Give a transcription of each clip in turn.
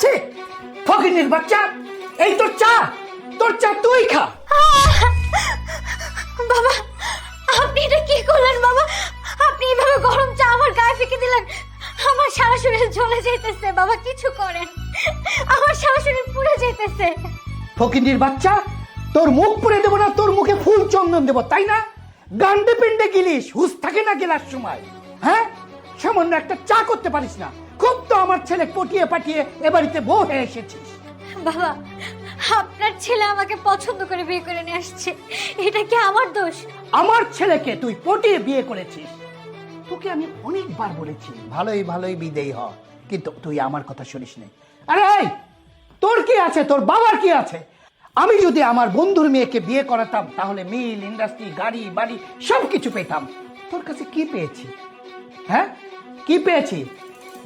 ছি ফকিনির বাচ্চা এই তোর চা তোর চা তুই খা। বাবা আপনি এটা কি করলেন বাবা? আপনি এইভাবে গরম চা আমার গায়ে ফেঁকে দিলেন। আমার সারা শরীর জ্বলে যাইতেছে বাবা কিছু করেন। আমার সারা শরীর পুড়ে যাইতেছে। ফকিনির বাচ্চা তোর মুখ পুড়ে দেবো না তোর মুখে ফুল চন্দন দেবো তাই না? গান্ডে পিন্ডে গিলিস হুস থাকে না গেলার সময়। হ্যাঁ? সামান্য একটা চা করতে পারিস না। আমার ছেলে পটিয়ে পাঠিয়ে এ বাড়িতে বউ হয়ে এসেছিস। বাবা আপনার ছেলে আমাকে পছন্দ করে বিয়ে করে নিয়ে আসছে। এটা কি আমার দোষ? আমার ছেলেকে তুই পটিয়ে বিয়ে করেছিস। তোকে আমি অনেকবার বলেছি। ভালোই ভালোই বিদেয় হ। কিন্তু তুই আমার কথা শুনিস নি। আরে এই তোর কি আছে? তোর বাবার কি আছে? আমি যদি আমার বন্ধুর মেয়েকে বিয়ে করাতাম তাহলে মিল ইন্ডাস্ট্রি গাড়ি বাড়ি সব কিছু পেতাম। তোর কাছে কি পেয়েছি? হ্যাঁ? কি পেয়েছি?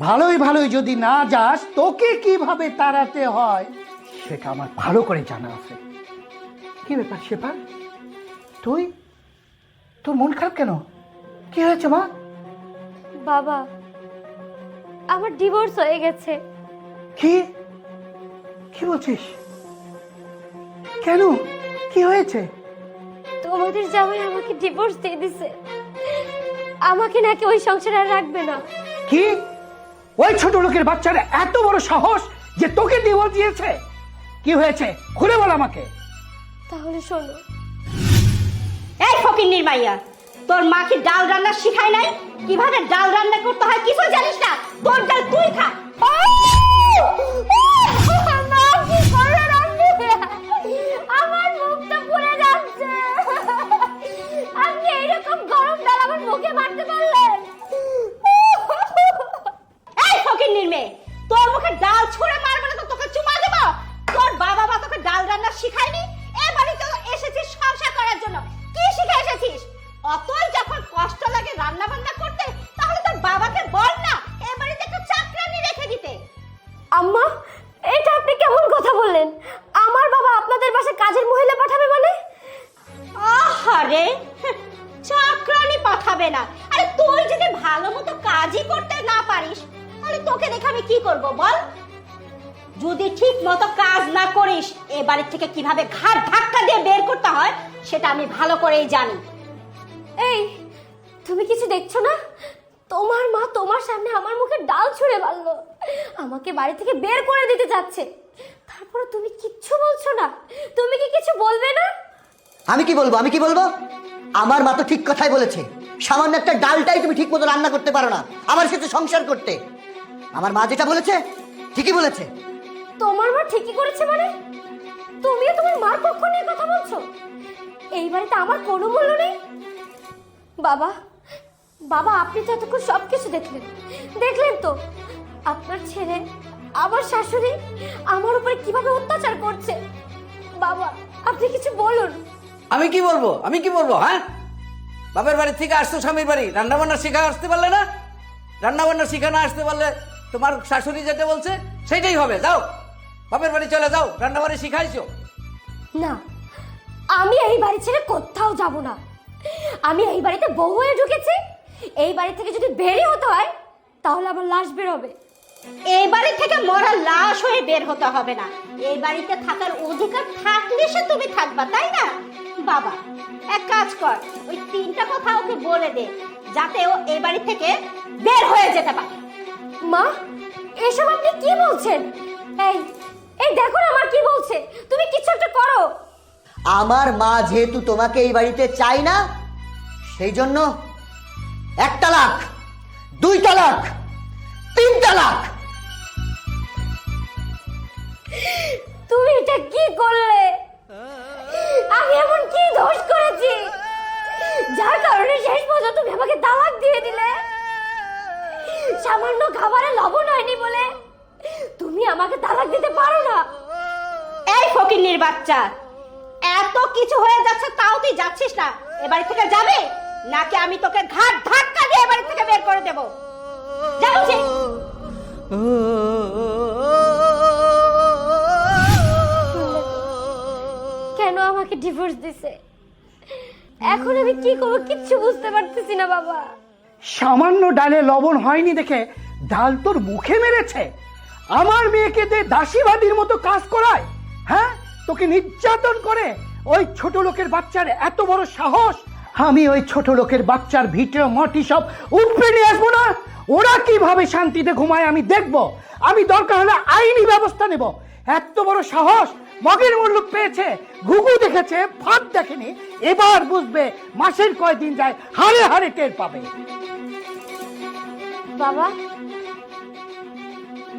ভালোই ভালোই যদি না যাস তোকে কীভাবে তাড়াতে হয়? সেটা আমার ভালো করে জানা আছে। কি ব্যাপার শেফা তুই? তোর মন খারাপ কেন? কি হয়েছে মা? বাবা আমার ডিভোর্স হয়ে গেছে। কি? কি বলছিস? কেন? কি হয়েছে? তোমাদের জামাই আমাকে ডিভোর্স দিয়ে দিছে। আমাকে নাকি ওই সংসারে আর রাখবে না। কি? ওই ছোট লোকের বাচ্চার এত বড় সাহস যে তোকে ডিভোর্স দিয়েছে। কি হয়েছে? খুলে বল আমাকে। তাহলে শোনো। এই ফকিন্নির মাইয়া, তোর মা কি ডাল রান্না শিখায় নাই? কীভাবে ডাল রান্না করতে হয় কিছু জানিস না? তোর ডাল তুই খা। আম্মা এটা আপনি কেমন কথা বললেন? আমার বাবা আপনাদের বাসায় কাজের মহিলা পাঠাবে মানে? আহারে চাকরানি পাঠাবে না। আরে তুই যদি ভালো মতো কাজই করতে না পারিস তাহলে তোকে দেখে আমি কি করব বল? যদি ঠিক মতো কাজ না করিস এ বাড়ির থেকে কীভাবে ঘাট ধাক্কা দিয়ে বের করতে হয় সেটা আমি ভালো করেই জানি। এই তুমি কিছু দেখছ না? তোমার মা তোমার সামনে আমার মুখে ডাল ছুঁড়ে মারলো। আমাকে বাড়ি থেকে বের করে দিতে যাচ্ছে। তারপরে তুমি কিচ্ছু বলছো না। তুমি কি কিছু বলবে না? আমি কি বলব? আমি কি বলব? আমার মা তো ঠিক কথাই বলেছে। সামান্য একটা ডালটাই তুমি ঠিক মতো রান্না করতে পারো না। আমার সাথে সংসার করতে। আমার মা যেটা বলেছে ঠিকই বলেছে। তোমার মা ঠিকই করেছে মানে? তুমিও তোমার মার পক্ষ নিয়ে কথা বলছো? এই বাড়িতে আমার কোনো মূল্য নেই? বাবা বাবা আপনি তো এতক্ষণ সব কিছু দেখলেন। দেখলেন তো? আপনার ছেলে আমার শাশুড়ি আমার উপরে কীভাবে অত্যাচার করছে? বাবা আপনি কিছু বলুন। আমি কি বলব? আমি কি বলব হ্যাঁ? বাপের বাড়ি থেকে আসতো স্বামীর বাড়ি রান্না বান্না শিখা আসতে পারলে না? রান্না বান্না শিখা না আসতে পারলে তোমার শাশুড়ি যেটা বলছে সেটাই হবে যাও। বাপের বাড়ি চলে যাও রান্না বাড়ি শিখাইছো। না আমি এই বাড়ি ছেড়ে কোথাও যাব না। আমি এই বাড়িতে বউ হয়ে ঢুকেছি এই বাড়ি থেকে যদি বেরিয়ে হতে হয় তাহলে আমার লাশ বেরোবে। এই বাড়ি থেকে মরা লাশ হয়ে বের হতে হবে না। এই বাড়িতে থাকার অধিকার থাকলে সে তুমি থাকবা তাই না? বাবা এক কাজ কর ওই তিনটা কথা ওকে বলে দে যাতে ও এই বাড়ি থেকে বের হয়ে যেতে পারে। মা এসব আপনি কি বলছেন? এই এই দেখো না আমার কি বলছে তুমি কিছু একটা করো। আমার মা যেহেতু তোমাকে এই বাড়িতে চাই না সেই জন্য এক তালাক দুই তালাক তিন তালাক তুমি এটা কি করলে আমি এমন কি দোষ করেছি যার কারণে শেষ পর্যন্ত তুমি আমাকে তালাক দিয়ে দিলে সামান্য খাবারে লবণ হয়নি বলে তুমি আমাকে তালাক দিতে পারো না এই ফকিন্নির বাচ্চা এত কিছু হয়ে যাচ্ছে তাও তুই যাচ্ছিস না এ বাড়ি থেকে যাবে নাকি আমি তোকে ঘাট ধাক্কা দিয়ে এ বাড়ি থেকে বের করে দেবো যাচ্ছি আমাকে ডিভোর্স দিছে। এখন আমি কি করব কিচ্ছু বুঝতে পারতেছি না, বাবা। সামান্য ডালে লবণ হয়নি দেখে ডাল তোর মুখে মেরেছে। আমার মেয়েকে দে দাসীবাদীর মতো কাজ করায়। হ্যাঁ? তোকে নির্যাতন করে ওই ছোট লোকের বাচ্চার এত বড় সাহস। আমি ওই ছোট লোকের বাচ্চার ভিটে মাটি সব উপড়ে নিয়ে আসব না। ওরা কীভাবে শান্তিতে ঘুমায় আমি দেখব। আমি দরকার হলে আইনি ব্যবস্থা নেব। এত বড় সাহস মগের মূল্য পেয়েছে। ঘুঘু দেখেছে ফাঁদ দেখেনি। এবার বুঝবে মাসের কয়দিন যায় হারে হারে টের পাবে। বাবা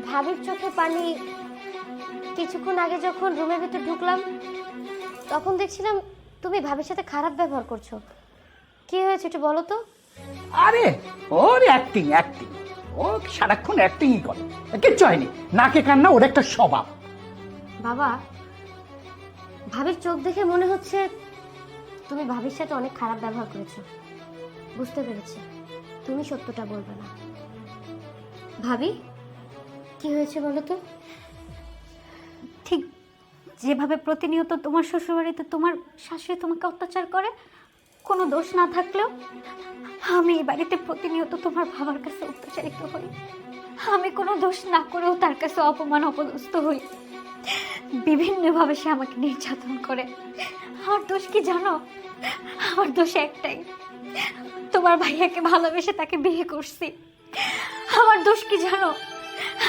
ভাবির চোখে পানি। কিছুক্ষণ আগে যখন রুমের ভিতর ঢুকলাম তখন দেখছিলাম তুমি ভাবির সাথে খারাপ ব্যবহার করছ। কি হয়েছে একটু বলো তো। আরে ওর অ্যাক্টিং অ্যাক্টিং ও সারাক্ষণ অ্যাক্টিংই করে। কিচ্ছু হয়নি। নাকে কান্না ওর একটা স্বভাব। বাবা ভাবির চোখ দেখে মনে হচ্ছে তুমি ভাবির সাথে অনেক খারাপ ব্যবহার করেছ। বুঝতে পেরেছি। তুমি সত্যটা বলবে না। ভাবি, কি হয়েছে বলো তো? ঠিক যেভাবে প্রতিনিয়ত তোমার শ্বশুরবাড়িতে তোমার শাশুড়ি তোমাকে অত্যাচার করে, কোনো দোষ না থাকলেও আমি এই বাড়িতে প্রতিনিয়ত তোমার বাবার কাছে অত্যাচারিত হই। আমি কোনো দোষ না করেও তার কাছে অপমান, অপদস্থ হই। বিভিন্নভাবে সে আমাকে নির্যাতন করে। আমার দোষ কি জানো? আমার দোষ একটাই। তোমার ভাইয়াকে ভালোবেসে তাকে বিয়ে করছি। আমার দোষ কি জানো?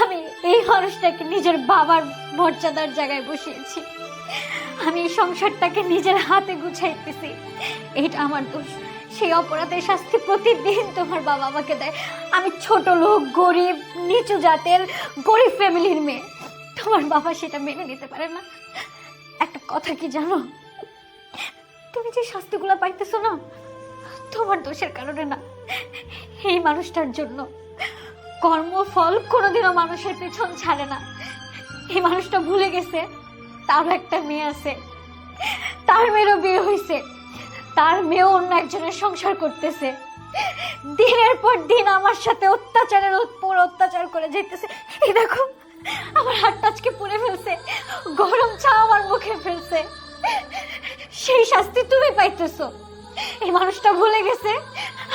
আমি এই মানুষটাকে নিজের বাবার মর্যাদার জায়গায় বসিয়েছি। আমি এই সংসারটাকে নিজের হাতে গুছাইতেছি। এটা আমার দোষ। সেই অপরাধের শাস্তি প্রতিদিন তোমার বাবা আমাকে দেয়। আমি ছোট লোক, গরিব, নিচু জাতের, গরিব ফ্যামিলির মেয়ে। তোমার বাবা সেটা মেনে নিতে পারে না। একটা কথা কি জানো? তুমি যে শাস্তিগুলো পাইতেছো না, তোমার দোষের কারণে না। এই মানুষটার জন্য কর্মফল কোনোদিনও মানুষের পেছন ছাড়ে না। এই মানুষটা ভুলে গেছে, তারও একটা মেয়ে আছে। তার মেয়েরও বিয়ে হয়েছে তার মেয়েও অন্য একজনের সংসার করতেছে। দিনের পর দিন আমার সাথে অত্যাচারের উপর অত্যাচার করে যেতেছে এই দেখো আমার হাতটা আজকে পুড়ে ফেলছে, গরম চা আমার মুখে ফেলছে। সেই শাস্তি তুমি পাইতেছো। এই মানুষটা ভুলে গেছে,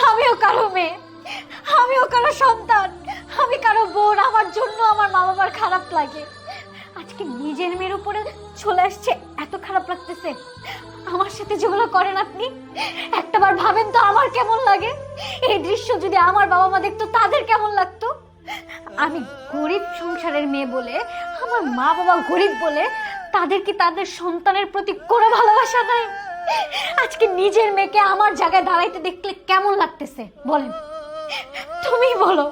আমিও কারও মেয়ে, আমিও কারও সন্তান, আমি কারও বোন, আমার জন্য আমার মা বাবার খারাপ লাগে। আজকে নিজের মেয়ের উপরে চলে আসছে, এত খারাপ লাগতেছে। আমার সাথে যেগুলো করেন আপনি? একটাবার ভাবেন তো আমার কেমন লাগে? এই দৃশ্য যদি আমার বাবা মা দেখতো, তাদের কেমন লাগতো? আমি গরিব সংসারের মেয়ে বলে, আমার মা বাবা গরিব বলে, তাদের কি তাদের সন্তানের প্রতি কোনো ভালোবাসা নাই? আজকে নিজের মেয়েকে আমার জায়গায় দাঁড়াইতে দেখলে কেমন লাগতেছে? বলেন। তুমি বলো,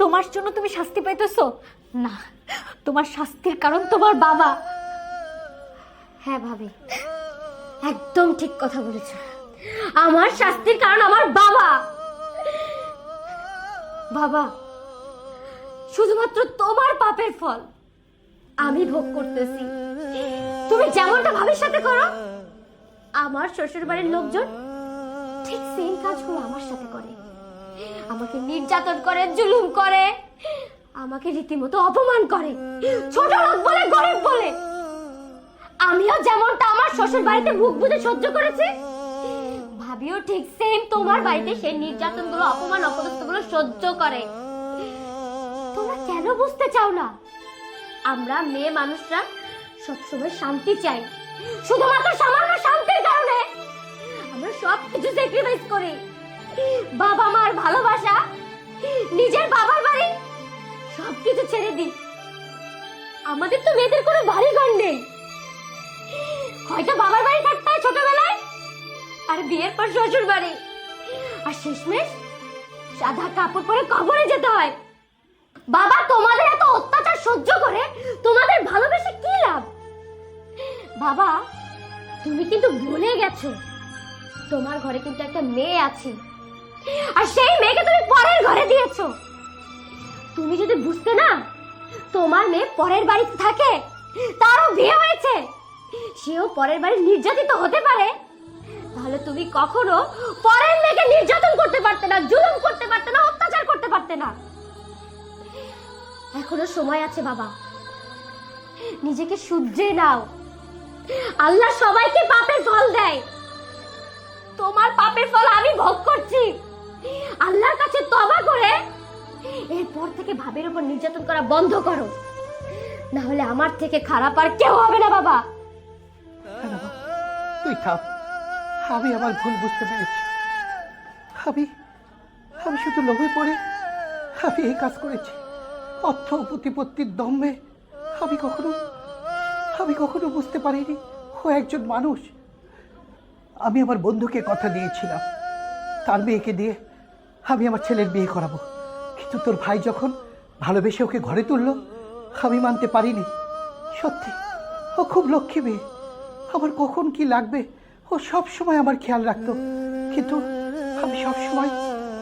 তোমার জন্য তুমি শাস্তি পাইতেছো? না, তোমার শাস্তির কারণ তোমার বাবা। হ্যাঁ ভাবি। একদম ঠিক কথা বলেছ। আমার শাস্তির কারণ আমার বাবা। বাবা শুধুমাত্র তোমার পাপের ফল আমি ভোগ করতেছি। তুমি যেমনটা ভাবির সাথে করো, আমার শ্বশুর বাড়ির লোকজন ঠিক সেম কাজগুলো আমার সাথে করে। আমাকে নির্যাতন করে, জুলুম করে, আমাকে রীতিমতো অপমান করে। ছোট লোক বলে, গরিব বলে। আমিও যেমনটা আমার শ্বশুর বাড়িতে মুখ বুঝে সহ্য করেছি, ভাবিও ঠিক সেম তোমার বাড়িতে সেই নির্যাতনগুলো, অপমান, অপদস্থগুলো সহ্য করে। তোমরা কেন বুঝতে চাও না? আমরা মেয়ে মানুষরা সবসময় শান্তি চাই। শুধুমাত্র সামান্য শান্তির কারণে আমরা সব কিছু স্যাক্রিফাইস করি। বাবা মার ভালোবাসা, নিজের বাবার বাড়ি, সবকিছু ছেড়ে দিই। আমাদের তো মেয়েদের কোনো বাড়ি ঘর নেই। হয়তো বাবার বাড়ি থাকতে হয় ছোটবেলায়, আর বিয়ের পর শ্বশুর বাড়ি আর শেষমেশ সাদা কাপড় পরে কবরে যেতে হয়। বাবা, তোমাদের এত অত্যাচার সহ্য করে তোমাদের ভালোবেসে কি লাভ? বাবা, তুমি কিন্তু ভুলে গেছো। তোমার ঘরে কিন্তু একটা মেয়ে আছে। আর সেই মেয়েকে তুমি পরের ঘরে দিয়েছ। তুমি যদি বুঝতে না, তোমার মেয়ে পরের বাড়িতে থাকে, তারও বিয়ে হয়েছে। সেও পরের বাড়ি নির্যাতিত হতে পারে। তাহলে তুমি কখনো পরের মেয়েকে নির্যাতন করতে পারতে না, জুলুম করতে পারতে না, অত্যাচার করতে পারতে না। এখনও সময় আছে, বাবা। নিজেকে শুধরে নাও। আল্লাহ সবাইকে পাপের ফল দেয়। তোমার পাপের ফল আমি ভোগ করছি। আল্লাহর কাছে তবা করে এরপর থেকে ভাবের উপর নির্যাতন করা বন্ধ করো। না হলে আমার থেকে খারাপ আর কেউ হবে না, বাবা। তুই থাম। আমি আমার ভুল বুঝতে পেরেছি। আমি আমি শুধু লোভে পড়ে আমি এই কাজ করেছি। অর্থ প্রতিপত্তির দম্ভে আমি কখনো আমি কখনো বুঝতে পারিনি ও একজন মানুষ। আমি আমার বন্ধুকে কথা দিয়েছিলাম। তার মেয়েকে দিয়ে আমি আমার ছেলের বিয়ে করাবো। কিন্তু তোর ভাই যখন ভালোবেসে ওকে ঘরে তুললো, আমি মানতে পারিনি। সত্যি, ও খুব লক্ষ্মী মেয়ে। আমার কখন কি লাগবে, ও সব সময় আমার খেয়াল রাখতো। কিন্তু আমি সব সময়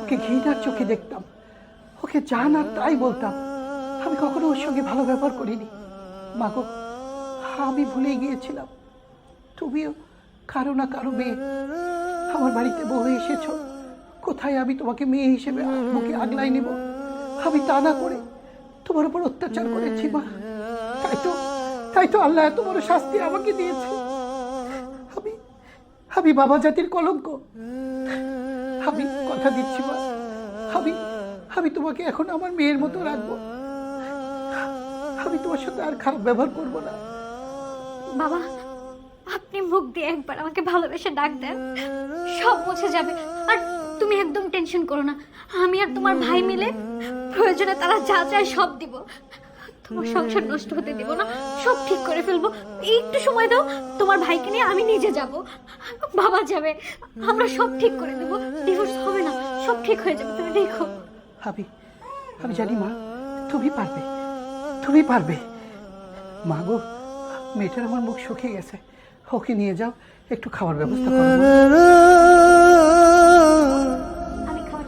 ওকে ঘৃণার চোখে দেখতাম। ওকে যা না তাই বলতাম। আমি কখনো ওর সঙ্গে ভালো ব্যবহার করিনি। মাগো আমি ভুলে গিয়েছিলাম। তুমিও কারও না কারও মেয়ে। আমার বাড়িতে বউ এসেছ। কোথায় আমি তোমাকে মেয়ে হিসেবে বুকে আগলাই নেব? আমি তা না করে তোমার উপর অত্যাচার করেছি, মা। তাই তো তাই তো আল্লাহ এত বড় শাস্তি আমাকে দিয়েছে। আমি আমি বাবা জাতির কলঙ্ক। আমি কথা দিচ্ছি, মা। আমি আমি তোমাকে এখন আমার মেয়ের মতো রাখব। আমি তোমার সাথে আর খারাপ ব্যবহার করব না। বাবা আপনি মুখ দিয়ে একবার আমাকে ভালোবেসে ডাক দেন। সব মুছে যাবে। আর তুমি একদম টেনশন করো না। আমি আর তোমার ভাই মিলে প্রয়োজনে তারা যা চায় সব দিব। তোমার সংসার নষ্ট হতে দিব না। সব ঠিক করে ফেলব। একটু সময় দাও। তোমার ভাইকে নিয়ে আমি নিজে যাব। বাবা যাবে। আমরা সব ঠিক করে দেব। ডিভোর্স হবে না। সব ঠিক হয়ে যাবে। তুমি দেখো। আমি আমি জানি মা তুমি পারবে। তুমি পারবে। মা গো মেয়েটার আমার মুখ শুকিয়ে গেছে। ওকে নিয়ে যাও একটু খাওয়ার ব্যবস্থা করো। আমি খাবার